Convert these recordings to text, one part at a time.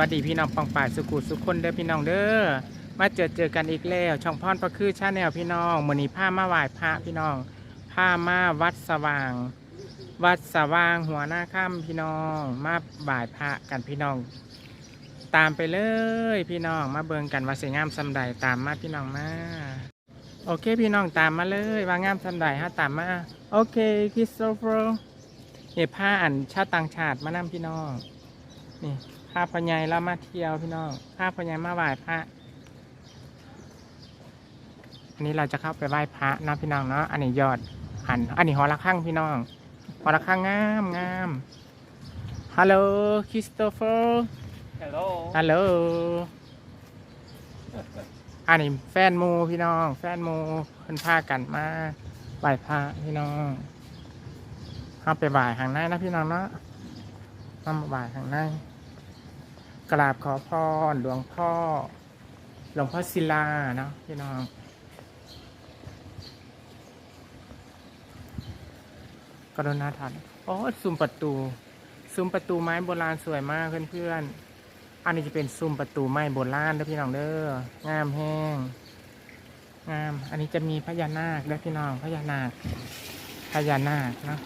วัสดีพี่น้องปองป่าสุกุสุขคนเด้อพี่น้องเด้อมาเจอเจอกันอีกแล้ว ช่องพรพระคือชาแนลพี่น้องมือนี้ผ้ามาไหว้พระพี่น้องผ้ามาวัดสว่าง วัดสว่างหัวหน้าค่ำพี่น้องมาบ่ายพระกันพี่น้อง ตามไปเลยพี่น้องมาเบิงกันว่าสวยงามสำใดตามมาพี่น้องมาโอเคพี่น้องตามมาเลยว่างามสำใดฮะตามมาโอเคคริสโตเฟอร์เอผ้าอันชาติต่างชาติมานำพี่น้องนี่าพญายเรามาเที่ยวพี่น้องข้าพญายมาไหว้พระ อันนี้เราจะเข้าไปไหว้พระนะพี่น้องเนาะ อันนี้ยอดอัน อันนี้หอระฆังพี่น้องหอระฆังงามงามฮัลโหลคริสโตเฟอร์ Hello. ฮัลโหล อันนี้แฟนหมูพี่น้อง แฟนหมูเพิ่นพากันมาไหว้พระพี่น้องเข้าไปไหว้ข้างในนะพี่น้องเนาะมาไหว้ข้างใน กราบขอพรหลวงพ่อ หลวงพ่อศิลาเนาะพี่น้อง กรุณาทันโอ้ซุ้มประตู ซุ้มประตูไม้โบราณสวยมากเพื่อนๆ อันนี้จะเป็นซุ้มประตูไม้โบราณเด้อพี่น้องเด้องามแห้งงาม อันนี้จะมีพญานาคเด้อพี่น้องพญานาคพญานาคนะ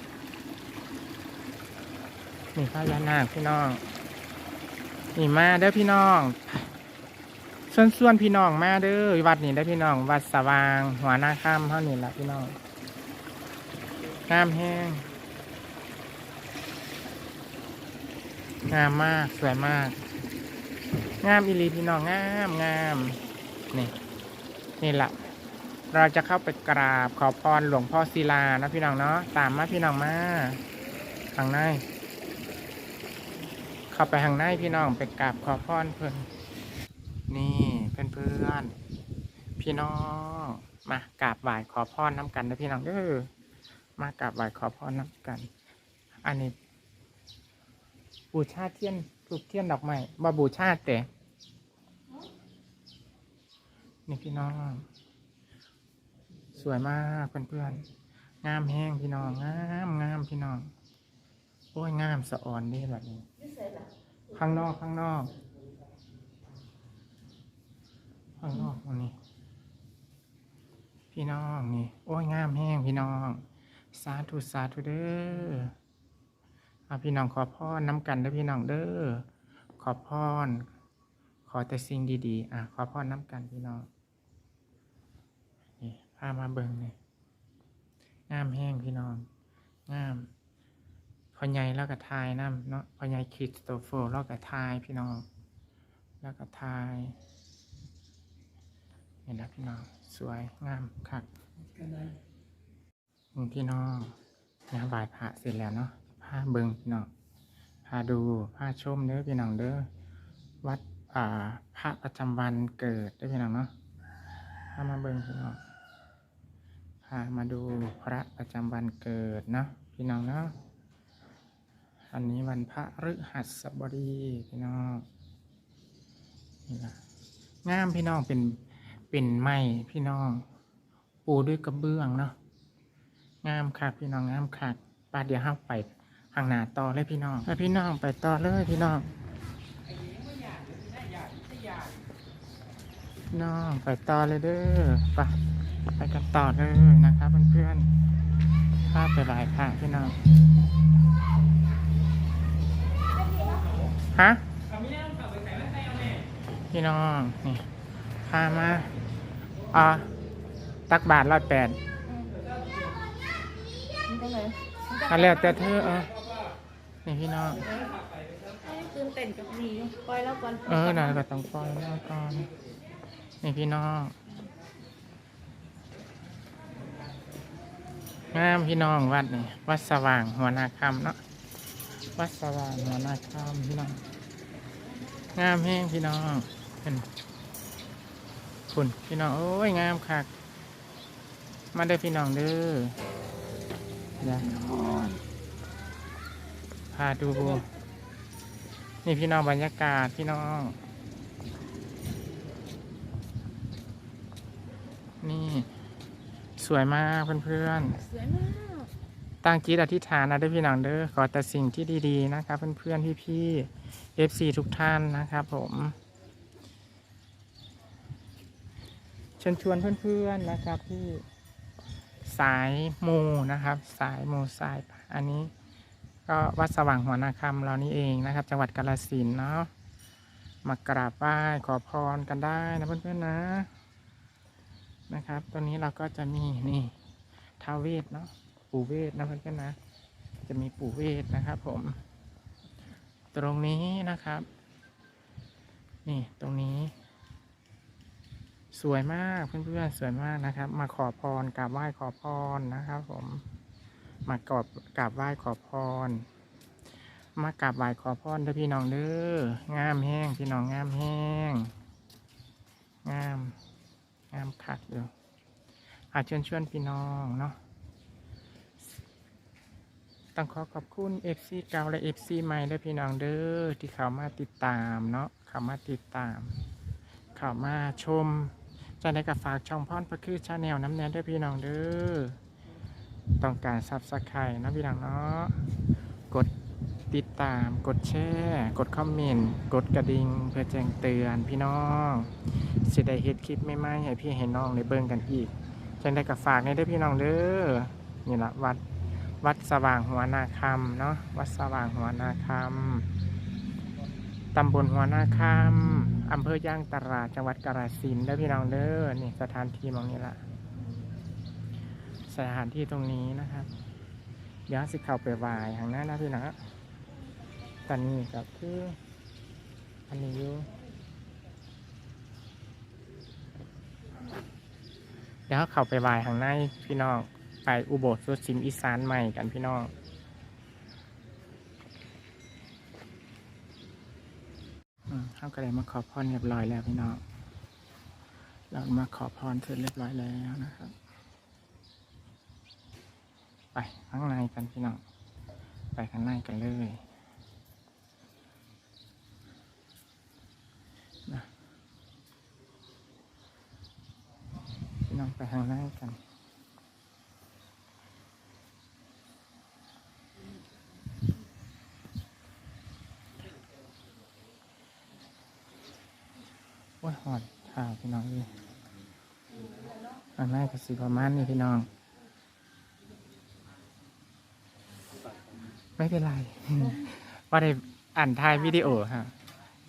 นี่พญานาคพี่น้อง นี่มาเด้อพี่น้องส่วนส่วนๆพี่น้องมาเด้อวัดนี่ได้พี่น้อง วัดสว่าง หัวหน้าค่ำเท่านี้ละพี่น้องงามแห้งงามมากสวยมาก งามอีหลีพี่น้องงามงามนี่นี่แหละเราจะเข้าไปกราบขอพรหลวงพ่อศิลานะพี่น้องเนาะตามมาพี่น้องมาข้างใน เข้าไปข้างในพี่น้องไปกราบขอพรเพื่อนนี่เพื่อนเพื่อนพี่น้องมากราบไหว้ขอพรน้ำกันนะพี่น้องเด้อมากราบไหว้ขอพรน้ำกัน อันนี้ บูชาเทียนทูบเทียนดอกไม้บ่บูชาแต่นี่พี่น้อง สวยมากเพื่อนๆงามแห้งพี่น้องงามงามพี่น้องโอ้ยงามสะอ่อนนี่แบบนี้ ข้างนอกข้างนอก ข้างนอกตรงนี้ พี่น้องนี่ โอ้ยงามแห้งพี่น้อง สาธุสาธุเด้ออาพี่น้องขอพรน้ำกันเด้อพี่น้องเด้อขอพรขอแต่สิ่งดีๆ อะ ขอพรน้ำกันพี่น้องนี่พามาเบิ่งนี่งามแห้งพี่น้องงาม พ่อใหญ่แล้วก็ทายน้ำเนาะพ่อใหญ่คริสโตเฟอร์แล้วก็ทายพี่น้อง แล้วก็ทายเห็นแล้วพี่น้องสวยงามคักพี่น้องนไหว้พระเสร็จแล้วเนาะพาเบิงพี่น้องพาดูพาชมเด้อพี่น้องเด้อวัดอ่าพระประจำวันเกิดเด้อพี่น้องเนาะพามาเบิงพี่น้องพามาดูพระประจำวันเกิดเนาะพี่น้องเนาะ อันนี้วันพระฤหัสบดีพี่น้องนี่นะงามพี่น้องเป็นเป็นไม้พี่น้อง ปูด้วยกระเบื้องเนาะงามคักพี่น้องงามคักปาเดี๋ยวห้าไปข้างหน้าต่อเลยพี่น้องไปพี่น้องไปต่อเลยพี่น้องน้องไปต่อเลยเด้อไปไปกันต่อเลยนะครับเพื่อนๆพาไปหลายค่ะพี่น้อง ฮะพี่น้องนี่พามาอ่าตักบาทร้อยแปดตรงไหนอันแล้วแต่เธอเออนี่พี่น้องตื่นเต้นกับดีปล่อยแล้วก่อนเออน่ะก็ต้องปล่อยแล้วก่อนนี่พี่น้องงามพี่น้องวัดนี่วัดสว่างหัวนาคำเนาะวัดสว่างหัวนาคำพี่น้อง งามแห้งพี่น้องเป็นคุณพี่น้อง โอ้ย งามคัก มาได้อพี่น้องเด้ออย่าพาดู นี่พี่น้องบรรยากาศพี่น้อง นี่ สวยมากเพื่อนสวยมากตั้งจิตอธิษฐานนะเด้อพี่น้องเด้อขอแต่สิ่งที่ดีๆ นะครับเพื่อนๆพี่ๆ FC ทุกท่านนะครับผมเชิญชวนเพื่อนๆนะครับที่สายมูนะครับ สายมูสายอันนี้ก็วัดสว่างหัวนาคำเรานี่เองนะครับ จังหวัดกาฬสินเนาะมากราบไหว้ขอพรกันได้นะเพื่อนๆนะนะครับตรงนี้เราก็จะมีนี่ท้าวเวทเนาะปู่เวทนะเพื่อนๆนะ จะมีปู่เวทนะครับผม ตรงนี้นะครับ นี่ตรงนี้ สวยมากเพื่อนๆสวยมากนะครับ มาขอพรกราบไหว้ขอพรนะครับผมมากราบกราบไหว้ขอพร มากราบไหว้ขอพรด้อพี่น้องเด้องามแห้งพี่น้องงามแห้งงามงามคักอยู่อาเชิญชวนพี่น้องเนาะ ต้องขอขอบคุณ FC เก่าและ FC ใหม่ด้อพี่น้องเด้อที่เข้ามาติดตามเนาะเข้ามาติดตามเข้ามาชมจะได้กับฝากช่องพรพระคือชาแนลน้ำแนนด้วยพี่น้องเด้อต้องการซับสไครต์นะพี่น้องเนาะกดติดตามกดแชร์กดคอมเมนต์กดกระดิ่งเพื่อแจ้งเตือนพี่น้องสิได้เฮ็ดคลิปไม่ไม่ให้พี่ให้น้องในเบิ่งกันอีกจังได้กับฝากในด้อพี่น้องเด้อนี่ละวัด วัดสว่างหัวนาคำเนาะวัดสว่างหัวนาคำตำบลหัวนาคำอำเภอย่างตลาดจังหวัดกาฬสินธุ์ได้พี่น้องเด้อนี่สถานที่หมองนี้ละสถานที่ตรงนี้นะครับเดี๋ยวสิเข้าไปวายทางหน้านะพี่นะตอนนี้ก็คืออันนี้อยู่เดี๋ยวเข้าไปวายทางในพี่น้อง ไปอุโบสถสิมอีสานใหม่กันพี่น้องอเขาก็เลยมาขอพรเรียบร้อยแล้วพี่น้อง เรามาขอพรเสร็จเรียบร้อยแล้วนะครับ ไปข้างในกันพี่น้อง ไปข้างในกันเลยพี่น้องไปข้างในกัน ว่าหอดข่าว พี่น้องเลยอันแรกก็สิประมาณนี้พี่น้อง ไม่เป็นไร ว่าได้อ่านทายวิดีโอฮะ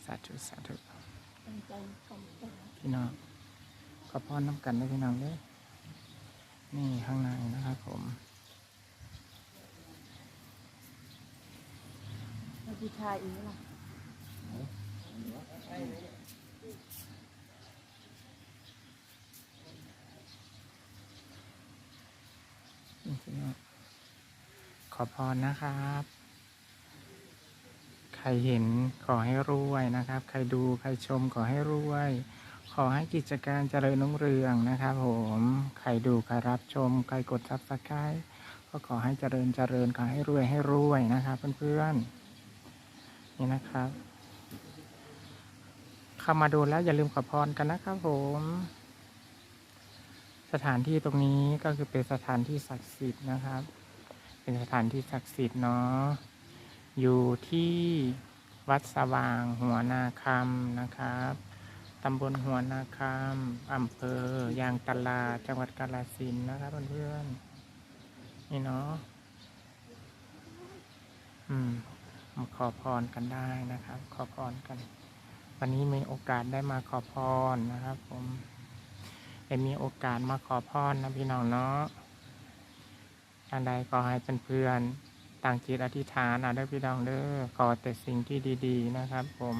สาธุสาธุตั้งใจของตัวพี่น้องขอพรน้ำกันด้วยพี่น้องเลยนี่ข้างในนะครับผมเราพิชายอีกล่ะนี่ พี่น้องขอพรนะครับ ใครเห็นขอให้รวยนะครับ ใครดูใครชมขอให้รวย ขอให้กิจการเจริญรุ่งเรืองนะครับ ผม ใครดูใครรับชม ใครกดซับสไครต์ก็ขอให้เจริญเจริญขอให้รวยให้รวยนะครับ เพื่อนๆนี่นะครับ เข้ามาดูแล้วอย่าลืมขอพรกันนะครับผม สถานที่ตรงนี้ก็คือเป็นสถานที่ศักดิ์สิทธิ์นะครับ เป็นสถานที่ศักดิ์สิทธิ์เนาะ อยู่ที่วัดสว่างหัวนาคำนะครับ ตำบลหัวนาคำอำเภอยางตลาดจังหวัดกาฬสินธุ์นะครับเพื่อนๆ นี่เนาะ อืม ขอพรกันได้นะครับ ขอพรกัน วันนี้มีโอกาสได้มาขอพรนะครับ ผม ได้มีโอกาสมาขอพรนะพี่น้องเนาะอันใดก็ให้เพื่อนๆต่างจิตอธิษฐานเอาได้อพี่น้องเด้อขอแต่สิ่งที่ดีๆนะครับ ผม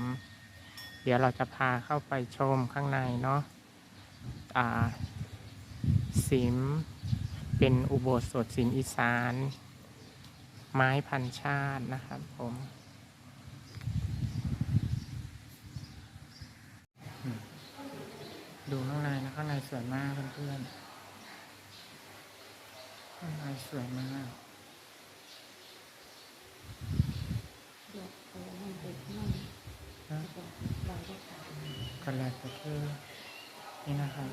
เดี๋ยวเราจะพาเข้าไปชมข้างในเนาะอ่าสิมเป็นอุโบสถสิมอีสาน ไม้พันชาตินะครับผม ดูข้างในนะข้างในสวยมากเพื่อนๆข้างในสวยมากกันแรกก็คือนี่นะครับ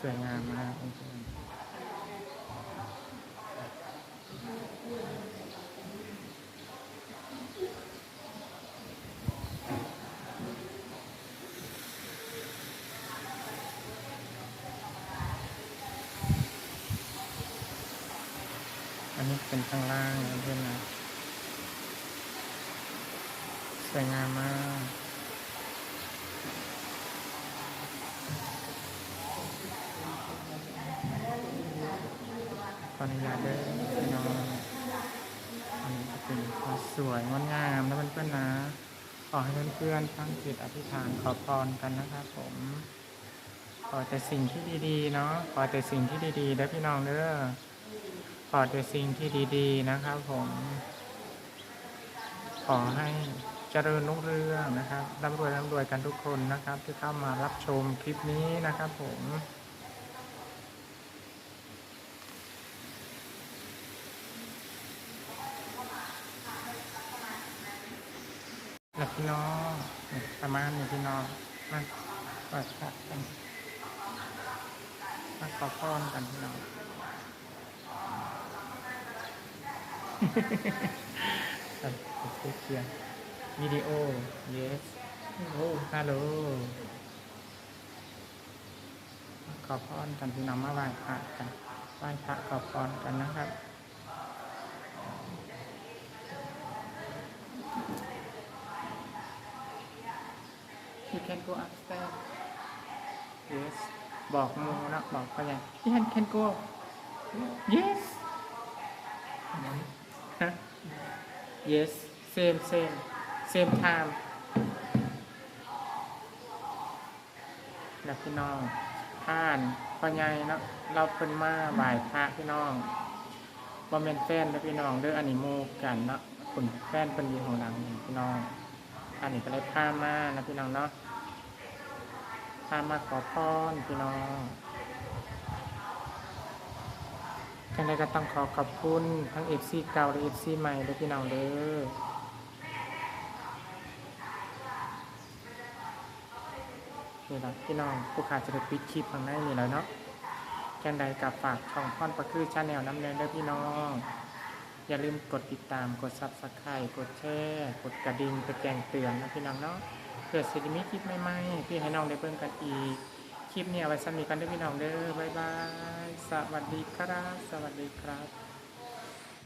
สวยงามมากเพื่อนๆ อันนี้เป็นข้างล่างนะเพื่อนนะสวยงามมากขออนุญาตเด้อน้อง อันนี้จะเป็นความสวยงดงามนะเพื่อนๆนะ ขอให้เพื่อนๆตั้งจิตอธิษฐานขอพรกันนะครับผม ขอแต่สิ่งที่ดีๆเนาะ ขอแต่สิ่งที่ดีๆเด้อพี่น้องเด้อ ขอแต่สิ่งที่ดีๆนะครับผม ขอให้เจริญรุ่งเรืองนะครับร่ำรวยร่ำรวยกันทุกคนนะครับ ที่เข้ามารับชมคลิปนี้นะครับผม นะพี่น้องประมาณนี้พี่น้องมาเปิดพระกันมาขอพรกันพี่น้องตัดตัดเคลียวิดีโอ yes โอ้ฮัลโหลขอพรกันพี่น้องมาไหว้พระกันไหว้พระขอพรกันนะครับ can go upstairs yes บอกมูนะบอกเขาอย่าง you can can go yes Huh? yes same same same time นะพี่น้องผ่านพ่อใหญ่เนาะเราเพิ่นมาบ่ายพระพี่น้องบ่แม่นแฟนนะพี่น้องเด้ออันนี้หมู่กันเนาะคุณแฟนเพิ่นอยู่ข้างหลังนี่พี่น้อง อันนี้ก็เลยพามานะพี่น้องเนาะ พามาขอพรพี่น้องยังไงก็ต้องขอขอบคุณทั้ง FC เก่าและ FC ใหม่ด้วยพี่น้องเด้อนี่ละพี่น้องผู้ขาจะได้ปิดคลิปข้างในนี่แล้วเนาะยังไงกับฝากช่องพ่อนประคือชาแนลน้ำแดงเด้อพี่น้อง อย่าลืมกดติดตามกด subscribe กดแชร์กดกระดิ่งไปแจ้งเตือนนะพี่น้องเนาะ เพื่อสิริมิคลิปใหม่ๆพี่ให้น้องได้เบิ่งกันอีก คลิปเนี่ยไว้สำหรับกันด้วยพี่น้องเด้อบ๊ายบาย สวัสดีครับ สวัสดีครับ